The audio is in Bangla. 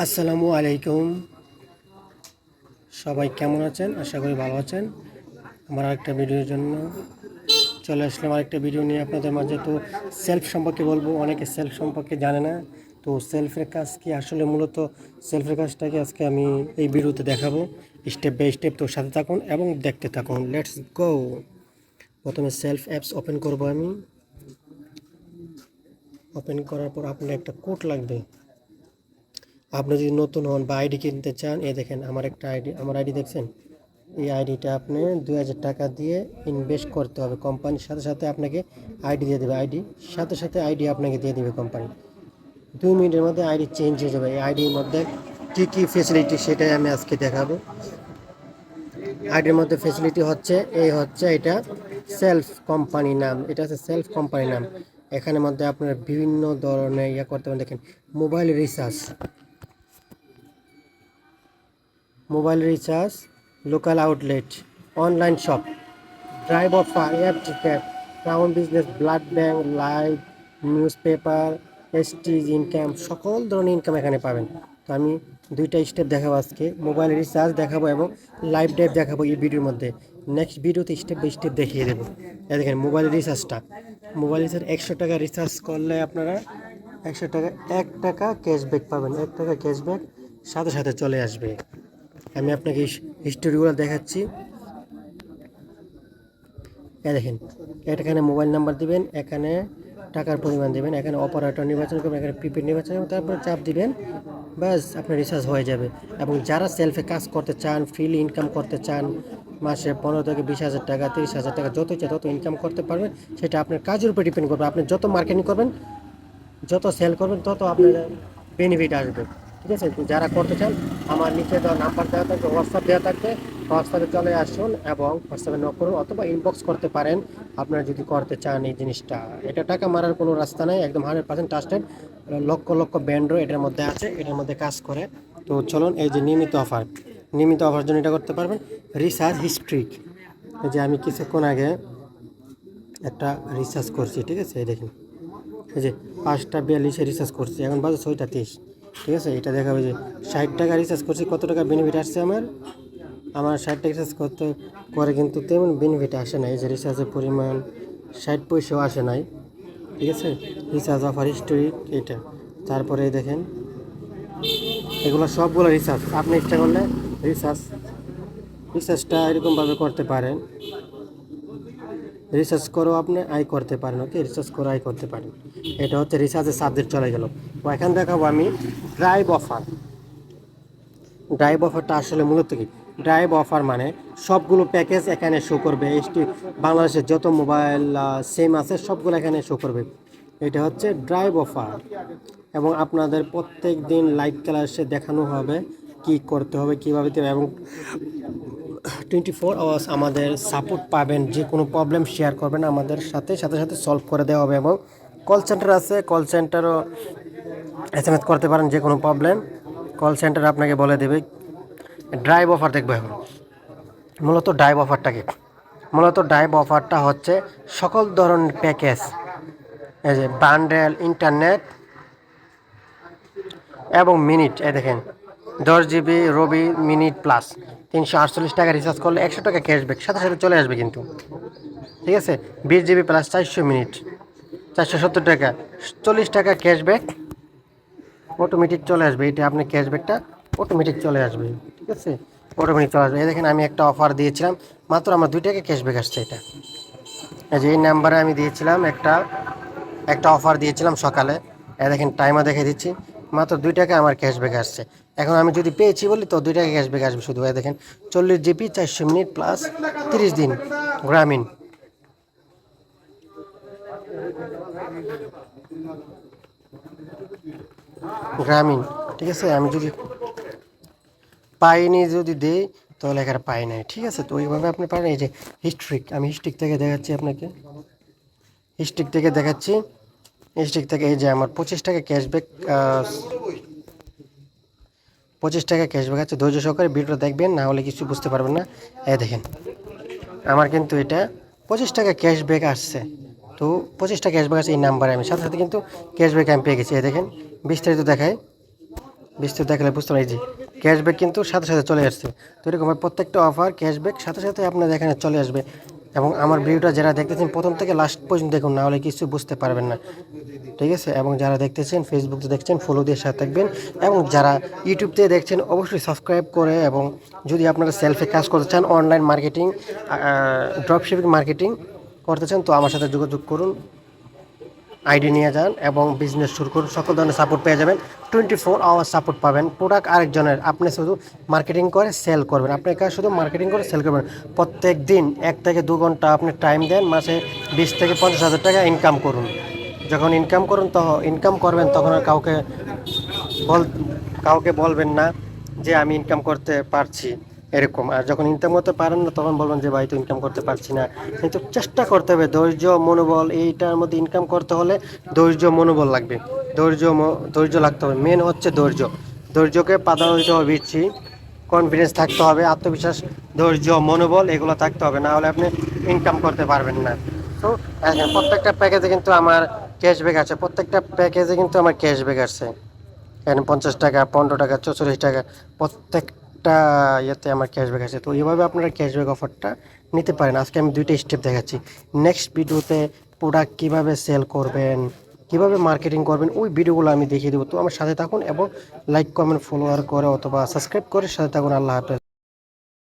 আসসালামু আলাইকুম। সবাই কেমন আছেন? আশা করি ভালো আছেন। আমার আরেকটা ভিডিওর জন্য চলে আসলাম। আরেকটা ভিডিও নিয়ে আপনাদের মাঝে তো সেলফ সম্পর্কে বলব। অনেকে সেলফ সম্পর্কে জানে না। তো সেলফের কাজ কি? আসলে মূলত সেলফের কাজটাকে আজকে আমি এই ভিডিওতে দেখাবো। স্টেপ বাই স্টেপ তো সাথে থাকুন এবং দেখতে থাকুন। লেটস গো প্রথমে সেলফ অ্যাপস ওপেন করব আমি। ওপেন করার পর আপনার একটা কোড লাগবে। আপনি যদি নতুন হন বা আইডি কিনতে চান, এই দেখেন আমার একটা আইডি, আমার আইডি দেখছেন? এই আইডিটা আপনি দুই হাজার টাকা দিয়ে ইনভেস্ট করতে হবে। কোম্পানির সাথে সাথে আপনাকে আইডি দিয়ে দেবে। আইডি, সাথে সাথে আইডি আপনাকে দিয়ে দেবে কোম্পানি। দুই মিনিটের মধ্যে আইডি চেঞ্জ হয়ে যাবে। এই আইডির মধ্যে কী কী ফেসিলিটি সেটাই আমি আজকে দেখাবো। আইডির মধ্যে ফেসিলিটি হচ্ছে, এই হচ্ছে এটা সেলফ কোম্পানি নাম। এটা হচ্ছে সেলফ কোম্পানি নাম। এখানের মধ্যে আপনার বিভিন্ন ধরনের ইয়ে করতে পারেন। দেখেন mobile recharge mobile recharge, local outlet, online shop, drive offer, air ticket crown business, blood bank live news paper এসটিজ, income, সকল ধরনের ইনকাম এখানে পাবেন। তো আমি দুইটা স্টেপ দেখাবো আজকে। মোবাইল রিচার্জ দেখাবো এবং লাইভ ড্রাইভ দেখাবো এই ভিডিওর মধ্যে। নেক্সট ভিডিওতে স্টেপ বাই স্টেপ দেখিয়ে দেবো। এই দেখেন, মোবাইল রিচার্জটা। মোবাইল রিচার্জ একশো টাকা রিচার্জ করলে আপনারা একশো টাকা, এক টাকা ক্যাশব্যাক পাবেন। এক টাকা ক্যাশব্যাক সাথে সাথে চলে আসবে। আমি আপনাকে হিস্টোরিগুলো দেখাচ্ছি। এ দেখেন, এখানে মোবাইল নাম্বার দিবেন, এখানে টাকার পরিমাণ দেবেন, এখানে অপারেটর নির্বাচন করবেন, এখানে প্রিপেড নির্বাচন করবেন, তারপরে চাপ দিবেন, ব্যাস আপনার রিচার্জ হয়ে যাবে। এবং যারা সেলফে কাজ করতে চান ফ্রিলি ইনকাম করতে চান, মাসে পনেরো থেকে বিশ হাজার টাকা, তিরিশ হাজার টাকা, যত ইচ্ছা তত ইনকাম করতে পারবেন, সেটা আপনার কাজের উপর ডিপেন্ড করবে। আপনি যত মার্কেটিং করবেন, যত সেল করবেন, তত আপনার বেনিফিট আসবে। ঠিক আছে? যারা করতে চান, আমার নিচে দেওয়া নাম্বার দেওয়া থাকবে হোয়াটসঅ্যাপ দেওয়া থাকবে হোয়াটসঅ্যাপে চলে আসুন এবং হোয়াটসঅ্যাপে নক করুন অথবা ইনবক্স করতে পারেন। আপনারা যদি করতে চান এই জিনিসটা, এটা টাকা মারার কোনো রাস্তা নাই, একদম hundred percent trusted lakh lakh ব্যান্ডও এটার মধ্যে আছে, এটার মধ্যে কাজ করে। তো চলুন, এই যে নিয়মিত অফার নিয়মিত অফার জন্য এটা করতে পারবেন। রিসার্চ হিস্ট্রিক এই যে আমি কিছুক্ষণ আগে একটা রিসার্চ করছি, ঠিক আছে? এই দেখুন, এই যে পাঁচটা বিয়াল্লিশে রিচার্জ করছি, এখন বাজে ছয়টা তেইশ ঠিক আছে, এটা দেখাবে যে ষাট টাকা রিচার্জ করছি, কত টাকা বেনিফিট আসছে আমার? আমার ষাট টাকা রিচার্জ করতে করে কিন্তু তেমন বেনিফিট আসে নাই যে রিচার্জের পরিমাণ ষাট পয়সাও আসে নাই, ঠিক আছে? রিচার্জ অফার হিস্টোরি এটা। তারপরে দেখেন, এগুলো সবগুলো রিচার্জ আপনি ইচ্ছা করলে রিচার্জ রিচার্জটা এরকমভাবে করতে পারেন। রিসার্চ করো আপনি, আয় করতে পারেন ওকে রিসার্চ করে, আয় করতে পারেন। এটা হচ্ছে রিসার্চের সাবজেক্ট চলে গেল। এখান দেখাবো আমি ড্রাইভ অফার ড্রাইভ অফারটা আসলে মূলত কি? ড্রাইভ অফার মানে সবগুলো প্যাকেজ এখানে শো করবে। এসটি বাংলাদেশের যত মোবাইল সেম আছে, সবগুলো এখানে শো করবে। এটা হচ্ছে ড্রাইভ অফার এবং আপনাদের প্রত্যেক দিন লাইভ ক্লাসে দেখানো হবে কি করতে হবে, কীভাবে দিতে হবে। এবং টোয়েন্টি ফোর আওয়ার্স আমাদের সাপোর্ট পাবেন। যে কোনো প্রবলেম শেয়ার করবেন আমাদের সাথে সাথে সাথে সলভ করে দেওয়া হবে। এবং কল সেন্টার আছে কল সেন্টারও এস এম এস করতে পারেন যে কোনো প্রবলেম কল সেন্টার আপনাকে বলে দেবে ড্রাইভ অফার দেখব এখন। মূলত ড্রাইভ অফারটা কি মূলত ড্রাইভ অফারটা হচ্ছে সকল ধরনের প্যাকেজ এই যে বান্ডেল ইন্টারনেট এবং মিনিট এই দেখেন, দশ জিবি রবি মিনিট প্লাস তিনশো আটচল্লিশ টাকা রিচার্জ করলে একশো টাকা ক্যাশব্যাক সাথে সাথে চলে আসবে কিন্তু। ঠিক আছে? বিশ জিবি প্লাস চারশো মিনিট চারশো সত্তর টাকা। চল্লিশ টাকা ক্যাশব্যাক অটোমেটিক চলে আসবে। এটা আপনি ক্যাশব্যাকটা অটোমেটিক চলে আসবে। ঠিক আছে? অটোমেটিক চলে আসবে। এই দেখেন আমি একটা অফার দিয়েছিলাম, মাত্র আমার দুই টাকা ক্যাশব্যাক আসছে এটা। এই যে এই নাম্বারে আমি দিয়েছিলাম একটা একটা অফার দিয়েছিলাম সকালে। এ দেখেন টাইমও দেখে দিচ্ছি, মাত্র দুই টাকা আমার ক্যাশব্যাক আসছে। এখন আমি যদি পেয়েছি বলি তো দুই টাকা ক্যাশব্যাক আসবে শুধু। এই দেখেন, চল্লিশ জিবি চারশো মিনিট প্লাস তিরিশ দিন গ্রামীণ। গ্রামীণ ঠিক আছে? আমি যদি পাইনি যদি দেই, তাহলে এখানে পাই নাই। ঠিক আছে? তো ওইভাবে আপনি পারেন। এই যে হিস্ট্রিক, আমি হিস্ট্রিক থেকে দেখাচ্ছি আপনাকে। হিস্ট্রিক থেকে দেখাচ্ছি। হিস্ট্রিক থেকে এই যে আমার পঁচিশ টাকা ক্যাশব্যাক পঁচিশ টাকা ক্যাশব্যাক আছে। ধৈর্য সহকারে ভিডিওটা দেখবেন, না হলে কিছু বুঝতে পারবেন না। এই দেখেন, আমার কিন্তু এটা পঁচিশ টাকা ক্যাশব্যাক আসছে। তো পঁচিশটা ক্যাশব্যাক আছে এই নাম্বারে আমি। সাথে সাথে কিন্তু ক্যাশব্যাক আমি পেয়ে গেছি, এই দেখেন। বিস্তারিত দেখায় বিস্তারিত দেখালে বুঝতে পারি ক্যাশব্যাক কিন্তু সাথে সাথে চলে আসছে। তো এরকম প্রত্যেকটা অফার ক্যাশব্যাক সাথে সাথে আপনার এখানে চলে আসবে। এবং আমার ভিডিওটা যারা দেখতেছেন, প্রথম থেকে লাস্ট পর্যন্ত দেখুন না হলে কিছু বুঝতে পারবেন না। ঠিক আছে? এবং যারা দেখতেছেন ফেসবুকে দেখছেন ফলো দিয়ে সাথে থাকবেন। এবং যারা ইউটিউব থেকে দেখছেন, অবশ্যই সাবস্ক্রাইব করে এবং যদি আপনারা সেলফে কাজ করতে চান অনলাইন মার্কেটিং ড্রপশিপিং মার্কেটিং করতে চান, তো আমার সাথে যোগাযোগ করুন, আইডি নিয়ে যান এবং বিজনেস শুরু করুন। সকল ধরনের সাপোর্ট পেয়ে যাবেন। টোয়েন্টি ফোর আওয়ার সাপোর্ট পাবেন। প্রোডাক্ট আরেকজনের, আপনি শুধু মার্কেটিং করে সেল করবেন। আপনি কাজ শুধু মার্কেটিং করে সেল করবেন। প্রত্যেক দিন এক থেকে দু ঘণ্টা আপনি টাইম দেন, মাসে বিশ থেকে পঞ্চাশ হাজার টাকা ইনকাম করুন। যখন ইনকাম করুন তখন ইনকাম করবেন, তখন আর কাউকে বল, কাউকে বলবেন না যে আমি ইনকাম করতে পারছি। এরকম। আর যখন ইনকাম করতে পারেন না, তখন বলবেন যে, ভাই, তো ইনকাম করতে পারছি না। কিন্তু চেষ্টা করতে হবে। ধৈর্য, মনোবল, এইটার মধ্যে ইনকাম করতে হলে ধৈর্য, মনোবল লাগবে। ধৈর্য ধৈর্য লাগতে হবে। মেন হচ্ছে ধৈর্য। ধৈর্যকে প্রাধান্য দিতে হবে কনফিডেন্স থাকতে হবে। আত্মবিশ্বাস, ধৈর্য, মনোবল, এগুলো থাকতে হবে। না হলে আপনি ইনকাম করতে পারবেন না। তো প্রত্যেকটা প্যাকেজে কিন্তু আমার ক্যাশব্যাক আছে। প্রত্যেকটা প্যাকেজে কিন্তু আমার ক্যাশব্যাক আছে। এখানে পঞ্চাশ টাকা, পনেরো টাকা, চৌচল্লিশ টাকা। প্রত্যেকটা ইয়েতে আমার ক্যাশব্যাক আছে তো এইভাবে আপনারা ক্যাশব্যাক অফারটা নিতে পারেন। আজকে আমি দুইটা স্টেপ দেখাচ্ছি। নেক্সট ভিডিওতে প্রোডাক্ট কীভাবে সেল করবেন, কীভাবে মার্কেটিং করবেন, ওই ভিডিওগুলো আমি দেখিয়ে দেবো। তো আমার সাথে থাকুন এবং লাইক কমেন্ট ফলোয়ার করে অথবা সাবস্ক্রাইব করে সাথে থাকুন। আল্লাহ হাফেজ।